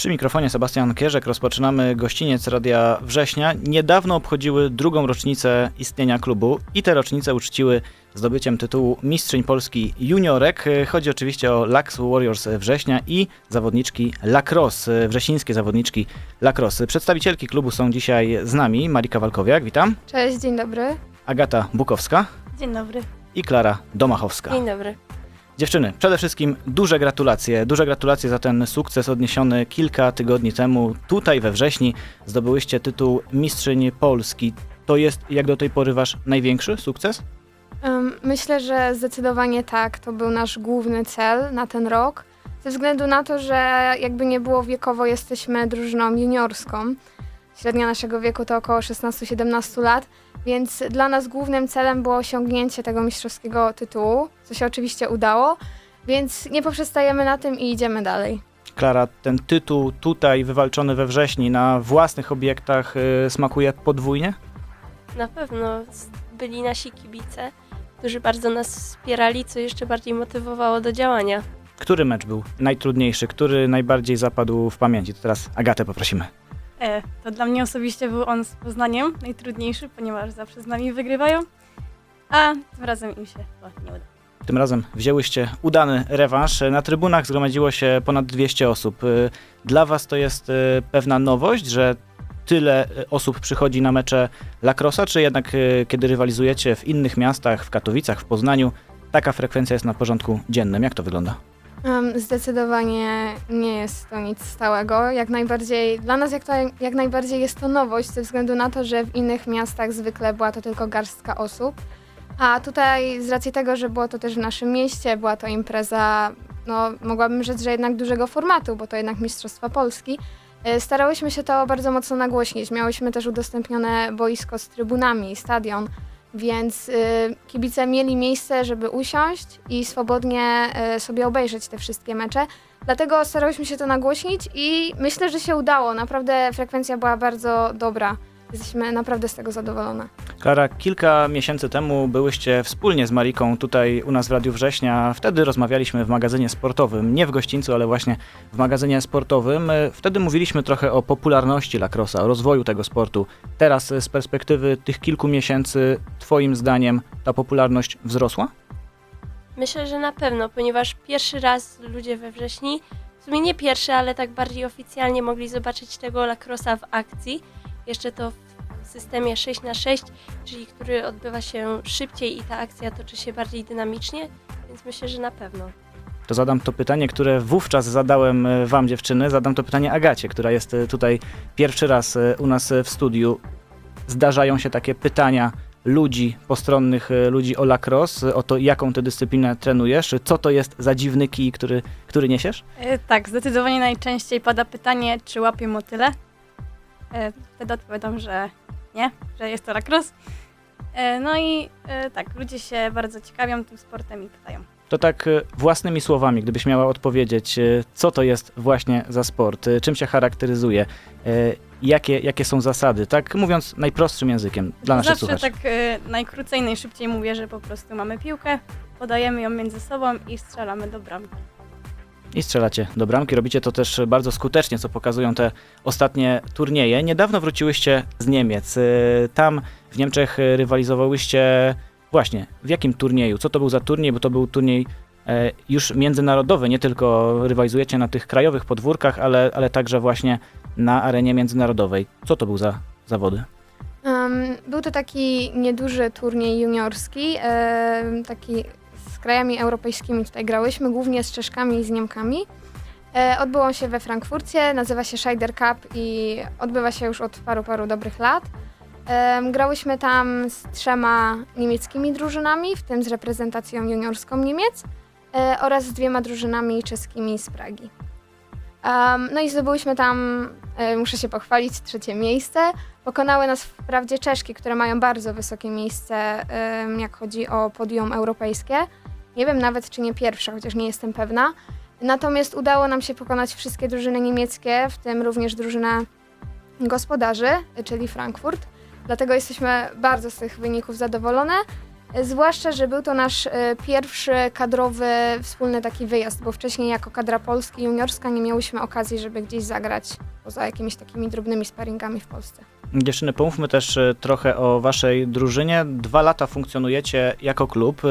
Przy mikrofonie Sebastian Kierzek rozpoczynamy gościniec Radia Września. Niedawno obchodziły drugą rocznicę istnienia klubu i te rocznice uczciły zdobyciem tytułu Mistrzyń Polski Juniorek. Chodzi oczywiście o Lax Warriors Września i zawodniczki lacrosse, wrzesińskie zawodniczki lacrosse. Przedstawicielki klubu są dzisiaj z nami. Marika Walkowiak, witam. Cześć, dzień dobry. Agata Bukowska Dzień dobry. i Klara Domachowska. Dzień dobry. Dziewczyny, przede wszystkim duże gratulacje. Duże gratulacje za ten sukces odniesiony kilka tygodni temu. Tutaj we wrześni zdobyłyście tytuł Mistrzyń Polski. To jest jak do tej pory wasz największy sukces? Myślę, że zdecydowanie tak. To był nasz główny cel na ten rok. Ze względu na to, że jakby nie było wiekowo, jesteśmy drużyną juniorską. Średnia naszego wieku to około 16-17 lat, więc dla nas głównym celem było osiągnięcie tego mistrzowskiego tytułu, co się oczywiście udało, więc nie poprzestajemy na tym i idziemy dalej. Klara, ten tytuł tutaj wywalczony we wrześni na własnych obiektach y, smakuje podwójnie? Na pewno byli nasi kibice, którzy bardzo nas wspierali, co jeszcze bardziej motywowało do działania. Który mecz był najtrudniejszy? Który najbardziej zapadł w pamięci? To teraz Agatę poprosimy. E, to dla mnie osobiście był on z Poznaniem najtrudniejszy, ponieważ zawsze z nami wygrywają, a tym razem im się nie uda. Tym razem wzięłyście udany rewanż. Na trybunach zgromadziło się ponad 200 osób. Y, Dla was to jest y, pewna nowość, że tyle y, osób przychodzi na mecze lacrossa, czy jednak kiedy rywalizujecie w innych miastach, w Katowicach, w Poznaniu, taka frekwencja jest na porządku dziennym? Jak to wygląda? Zdecydowanie nie jest to nic stałego. Jak najbardziej, dla nas jak, to, jak najbardziej jest to nowość, ze względu na to, że w innych miastach zwykle była to tylko garstka osób. A tutaj z racji tego, że było to też w naszym mieście, była to impreza, no mogłabym rzec, że jednak dużego formatu, bo to jednak Mistrzostwa Polski, e, starałyśmy się to bardzo mocno nagłośnić. Miałyśmy też udostępnione boisko z trybunami, stadion, więc y, kibice mieli miejsce, żeby usiąść i swobodnie y, sobie obejrzeć te wszystkie mecze. Dlatego starałyśmy się to nagłośnić i myślę, że się udało. Naprawdę frekwencja była bardzo dobra. Jesteśmy naprawdę z tego zadowolone. Klara, kilka miesięcy temu byłyście wspólnie z Mariką tutaj u nas w Radiu Września. Wtedy rozmawialiśmy w magazynie sportowym, nie w gościńcu, ale właśnie w magazynie sportowym. Wtedy mówiliśmy trochę o popularności lacrossa, o rozwoju tego sportu. Teraz z perspektywy tych kilku miesięcy, twoim zdaniem, ta popularność wzrosła? Myślę, że na pewno, ponieważ pierwszy raz ludzie we wrześni, w sumie nie pierwszy, ale tak bardziej oficjalnie mogli zobaczyć tego lacrossa w akcji. Jeszcze to w systemie 6 na 6 czyli który odbywa się szybciej i ta akcja toczy się bardziej dynamicznie, więc myślę, że na pewno. To zadam to pytanie, które wówczas zadałem e, wam, dziewczyny. Zadam to pytanie Agacie, która jest e, tutaj pierwszy raz e, u nas w studiu. Zdarzają się takie pytania ludzi, postronnych ludzi o lacrosse, o to, jaką ty dyscyplinę trenujesz, co to jest za dziwny kij, który, który niesiesz? Tak, zdecydowanie najczęściej pada pytanie, czy łapię motyle. E, wtedy odpowiadam, że nie, że jest to lacrosse. E, no i e, tak, ludzie się bardzo ciekawią tym sportem i pytają. To tak e, własnymi słowami, gdybyś miała odpowiedzieć, e, co to jest właśnie za sport, e, czym się charakteryzuje, e, jakie, jakie są zasady, tak mówiąc najprostszym językiem dla naszych Zawsze słuchaczy. tak e, najkrócej, najszybciej mówię, że po prostu mamy piłkę, podajemy ją między sobą i strzelamy do bramki. I strzelacie do bramki. Robicie to też bardzo skutecznie, co pokazują te ostatnie turnieje. Niedawno wróciłyście z Niemiec. Y, Tam w Niemczech rywalizowałyście właśnie w jakim turnieju? Co to był za turniej? Bo to był turniej e, już międzynarodowy. Nie tylko rywalizujecie na tych krajowych podwórkach, ale, ale także właśnie na arenie międzynarodowej. Co to był za zawody? Em, był to taki nieduży turniej juniorski, em, taki krajami europejskimi tutaj grałyśmy, głównie z Czeszkami i z Niemkami. E, odbył on się we Frankfurcie, nazywa się Scheider Cup i odbywa się już od paru, paru dobrych lat. Grałyśmy tam z trzema niemieckimi drużynami, w tym z reprezentacją juniorską Niemiec e, oraz z dwiema drużynami czeskimi z Pragi. No i zdobyłyśmy tam, e, muszę się pochwalić, trzecie miejsce. Pokonały nas wprawdzie Czeszki, które mają bardzo wysokie miejsce, jak chodzi o podium europejskie. Nie wiem nawet, czy nie pierwsze, chociaż nie jestem pewna. Natomiast udało nam się pokonać wszystkie drużyny niemieckie, w tym również drużynę gospodarzy, czyli Frankfurt. Dlatego jesteśmy bardzo z tych wyników zadowolone. E, Zwłaszcza, że był to nasz e, pierwszy kadrowy wspólny taki wyjazd, bo wcześniej jako kadra Polski juniorska nie miałyśmy okazji, żeby gdzieś zagrać poza jakimiś takimi drobnymi sparingami w Polsce. Dziewczyny, pomówmy też e, trochę o waszej drużynie. Dwa lata funkcjonujecie jako klub.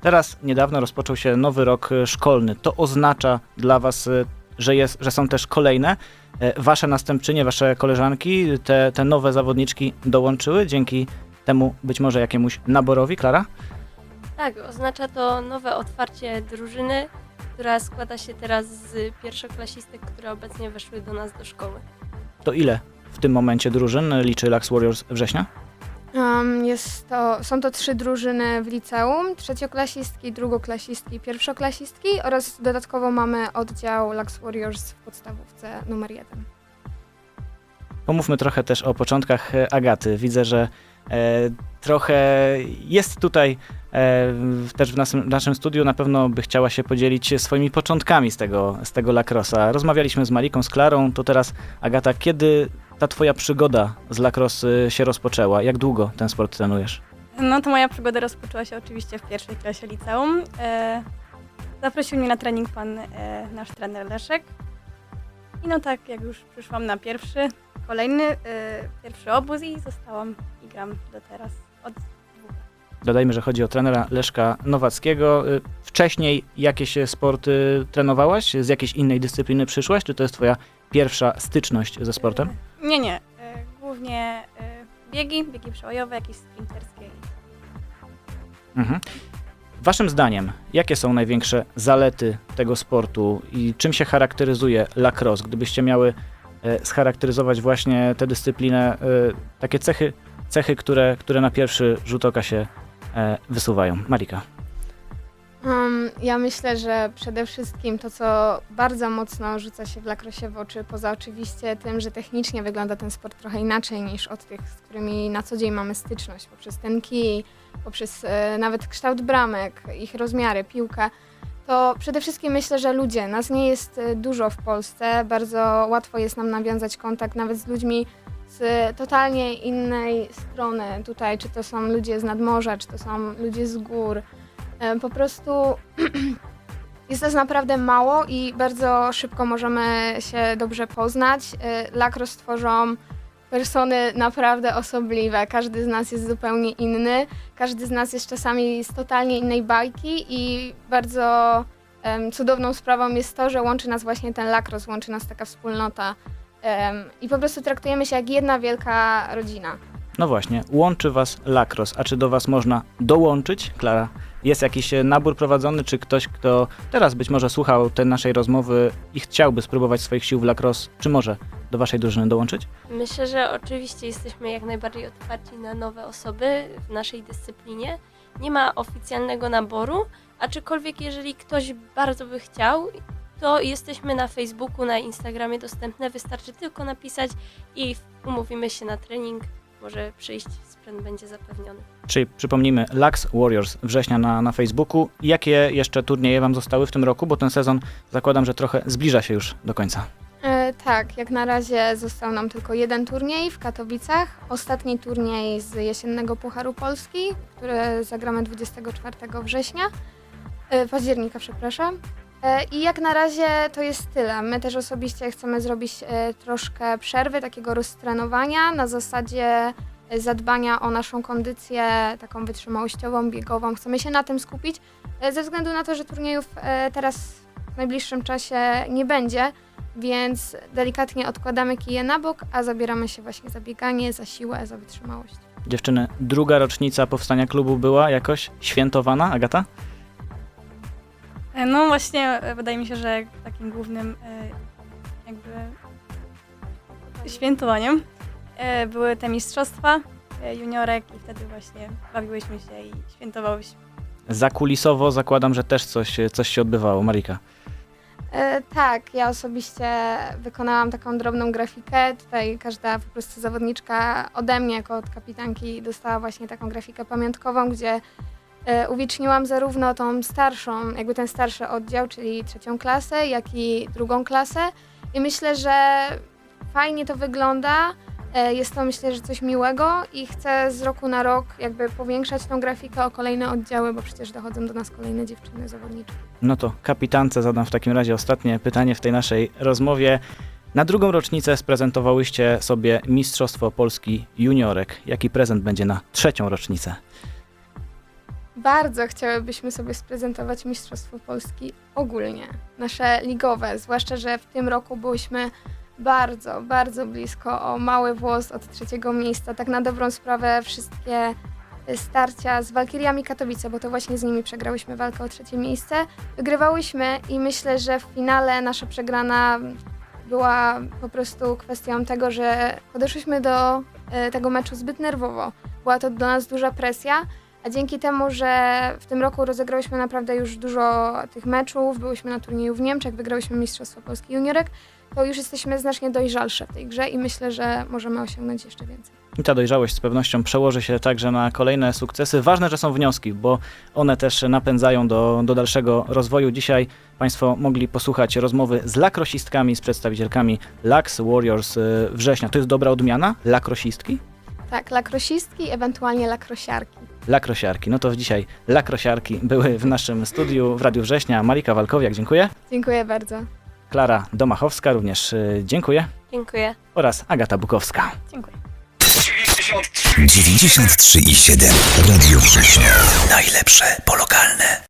Teraz niedawno rozpoczął się nowy rok e, szkolny. To oznacza dla was, e, że, jest, że są też kolejne e, wasze następczynie, wasze koleżanki, te, te nowe zawodniczki dołączyły dzięki temu być może jakiemuś naborowi, Klara? Tak, oznacza to nowe otwarcie drużyny, która składa się teraz z pierwszoklasistek, które obecnie weszły do nas do szkoły. To ile w tym momencie drużyn liczy Lux Warriors września? Um, jest to, są to trzy drużyny w liceum, trzecioklasistki, drugoklasistki pierwszoklasistki oraz dodatkowo mamy oddział Lux Warriors w podstawówce numer jeden. Pomówmy trochę też o początkach e, Agaty. Widzę, że e, trochę jest tutaj e, też w naszym, naszym studiu. Na pewno by chciała się podzielić swoimi początkami z tego, z tego lacrosa. Rozmawialiśmy z Mariką, z Klarą. To teraz Agata, kiedy ta twoja przygoda z lacrosse e, się rozpoczęła? Jak długo ten sport trenujesz? No to moja przygoda rozpoczęła się oczywiście w pierwszej klasie liceum. E, zaprosił mnie na trening pan e, nasz trener Leszek. I no tak, jak już przyszłam na pierwszy, kolejny, e, pierwszy obóz i zostałam i gram do teraz. Od. Dodajmy, że chodzi o trenera Leszka Nowackiego. E, Wcześniej jakieś e, sporty trenowałaś? Z jakiejś innej dyscypliny przyszłaś? Czy to jest twoja pierwsza styczność ze sportem? Nie, nie. E, głównie e, biegi, biegi przełajowe, jakieś sprinterskie. Mhm. Waszym zdaniem, jakie są największe zalety tego sportu i czym się charakteryzuje lacrosse? Gdybyście miały e, scharakteryzować właśnie tę dyscyplinę, takie cechy, cechy które, które na pierwszy rzut oka się wysuwają. Marika. Um, ja myślę, że przede wszystkim to, co bardzo mocno rzuca się w lakrosie w oczy, poza oczywiście tym, że technicznie wygląda ten sport trochę inaczej niż od tych, z którymi na co dzień mamy styczność, poprzez ten kij, poprzez e, nawet kształt bramek, ich rozmiary, piłkę, to przede wszystkim myślę, że ludzie, nas nie jest e, dużo w Polsce, bardzo łatwo jest nam nawiązać kontakt nawet z ludźmi z totalnie innej strony. Tutaj, czy to są ludzie z nadmorza, czy to są ludzie z gór, E, Po prostu jest nas naprawdę mało i bardzo szybko możemy się dobrze poznać. E, Lacrosse tworzą persony naprawdę osobliwe. Każdy z nas jest zupełnie inny. Każdy z nas jest czasami z totalnie innej bajki i bardzo cudowną sprawą jest to, że łączy nas właśnie ten lacrosse, łączy nas taka wspólnota. I po prostu traktujemy się jak jedna wielka rodzina. No właśnie, łączy was lacrosse, a czy do was można dołączyć? Klara, jest jakiś e, nabór prowadzony, czy ktoś, kto teraz być może słuchał tej naszej rozmowy i chciałby spróbować swoich sił w lacrosse, czy może do waszej drużyny dołączyć? Myślę, że oczywiście jesteśmy jak najbardziej otwarci na nowe osoby w naszej dyscyplinie. Nie ma oficjalnego naboru, aczkolwiek jeżeli ktoś bardzo by chciał, to jesteśmy na Facebooku, na Instagramie dostępne. Wystarczy tylko napisać i umówimy się na trening. Może przyjść, sprzęt będzie zapewniony. Czyli przypomnijmy, Lux Warriors września na, na Facebooku. Jakie jeszcze turnieje wam zostały w tym roku? Bo ten sezon zakładam, że trochę zbliża się już do końca. E, tak, jak na razie został nam tylko jeden turniej w Katowicach. Ostatni turniej z jesiennego Pucharu Polski, który zagramy 24 września, e, października, przepraszam. E, I jak na razie to jest tyle. My też osobiście chcemy zrobić e, troszkę przerwy, takiego roztrenowania na zasadzie e, zadbania o naszą kondycję taką wytrzymałościową, biegową. Chcemy się na tym skupić, ze względu na to, że turniejów teraz w najbliższym czasie nie będzie, więc delikatnie odkładamy kije na bok, a zabieramy się właśnie za bieganie, za siłę, za wytrzymałość. Dziewczyny, druga rocznica powstania klubu była jakoś świętowana, Agata? E, No właśnie, e, wydaje mi się, że takim głównym e, jakby świętowaniem e, były te mistrzostwa e, juniorek i wtedy właśnie bawiłyśmy się i świętowałyśmy. Zakulisowo zakładam, że też coś, coś się odbywało. Marika. E, tak, ja osobiście wykonałam taką drobną grafikę. Tutaj każda po prostu zawodniczka ode mnie, jako od kapitanki, dostała właśnie taką grafikę pamiątkową, gdzie e, uwieczniłam zarówno tą starszą, jakby ten starszy oddział, czyli trzecią klasę, jak i drugą klasę. I myślę, że fajnie to wygląda, E, Jest to myślę, że coś miłego i chcę z roku na rok jakby powiększać tą grafikę o kolejne oddziały, bo przecież dochodzą do nas kolejne dziewczyny zawodnicze. No to kapitance zadam w takim razie ostatnie pytanie w tej naszej rozmowie. Na drugą rocznicę sprezentowałyście sobie Mistrzostwo Polski Juniorek. Jaki prezent będzie na trzecią rocznicę? Bardzo chciałybyśmy sobie sprezentować Mistrzostwo Polski ogólnie, nasze ligowe, zwłaszcza, że w tym roku byliśmy bardzo, bardzo blisko o mały włos od trzeciego miejsca. Tak na dobrą sprawę wszystkie y, starcia z Walkiriami Katowice, bo to właśnie z nimi przegrałyśmy walkę o trzecie miejsce, wygrywałyśmy i myślę, że w finale nasza przegrana była po prostu kwestią tego, że podeszłyśmy do y, tego meczu zbyt nerwowo. Była to dla nas duża presja, a dzięki temu, że w tym roku rozegrałyśmy naprawdę już dużo tych meczów, byłyśmy na turnieju w Niemczech, wygrałyśmy Mistrzostwo Polski Juniorek, to już jesteśmy znacznie dojrzalsze w tej grze i myślę, że możemy osiągnąć jeszcze więcej. I ta dojrzałość z pewnością przełoży się także na kolejne sukcesy. Ważne, że są wnioski, bo one też napędzają do, do dalszego rozwoju. Dzisiaj Państwo mogli posłuchać rozmowy z lakrosistkami, z przedstawicielkami Lax Warriors y, Września. To jest dobra odmiana? Lakrosistki? Tak, lakrosistki, ewentualnie lakrosiarki. Lakrosiarki. No to dzisiaj lakrosiarki były w naszym studiu w Radiu Września. Marika Walkowiak, dziękuję. Dziękuję bardzo. Klara Domachowska również y, dziękuję. Dziękuję. Oraz Agata Bukowska. Dziękuję. 93,7 Radio Września. Najlepsze po lokalne.